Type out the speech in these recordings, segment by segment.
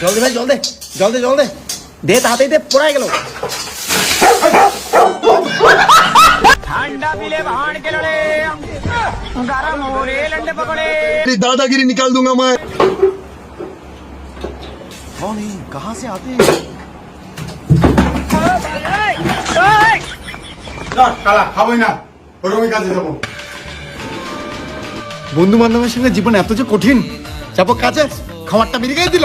জল দে ভাই জল দে জল দে জল দে দে তাড়াতাড়ি দে পড়াই গেল तेरी दादागिरी निकाल दूंगा मैं कौन है कहाँ से आते কালা খাবোই না ওরকমই কাজে যাবো বন্ধু বান্ধবের সঙ্গে জীবন এত যে কঠিন যাবো কাছে খাবারটা বেরিয়ে দিল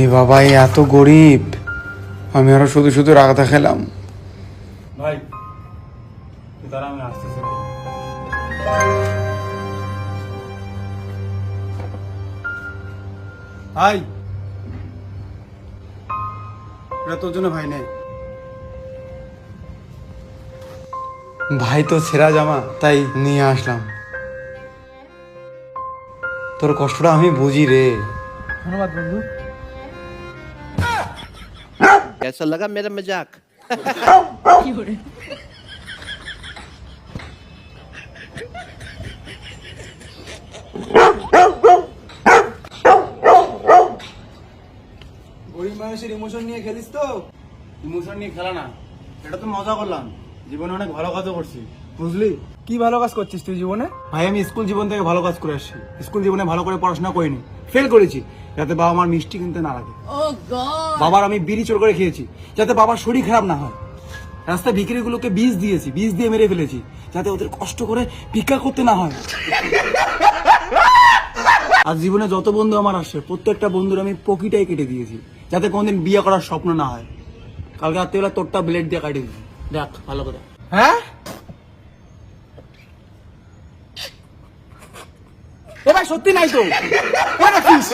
এ বাবা এত গরিব। আমি আরও শুধু শুধু রাগতা খেলাম। ভাই তারা আমি আসতেছি। ভাই এটা তোর জন্য ভাই নেই। ভাই তো ছেঁড়া জামা তাই নিয়ে আসলাম। তোর কষ্টটা আমি বুঝি রে कैसा लगा मेरा मजाक গরিব মানুষের ইমোশন নিয়ে খেলিস তো ইমোশন নিয়ে খেলা না এটা তো মজা করলাম জীবনে অনেক ভালো কাজও করছি বুঝলি? কি ভালো কাজ করছিস তুই জীবনে? ভাই আমি স্কুল জীবন থেকে ভালো কাজ করে আসছি। স্কুল জীবনে ভালো করে পড়াশোনা করিনি। ফেল করেছি যাতে বাবা আমার মিষ্টি কিনতে না লাগে। বাবার আমি বিড়ি চোর করে খেয়েছি যাতে বাবার শরীর খারাপ না হয়। রাস্তায় ভিখিরিগুলোকে বীজ দিয়েছি বীজ দিয়ে মেরে ফেলেছি যাতে ওদের কষ্ট করে ভিক্ষা করতে না হয়। আর জীবনে যত বন্ধু আমার আসে প্রত্যেকটা বন্ধুর আমি পকিটাই কেটে দিয়েছি যাতে কোনোদিন বিয়ে করার স্বপ্ন না হয়। কালকে রাত্রিবেলা তোরটা ব্লেড দিয়ে কাটে দিয়েছি দেখ ভালো করে। হ্যাঁ এ ভাই সত্যি নাই তো? রাখিস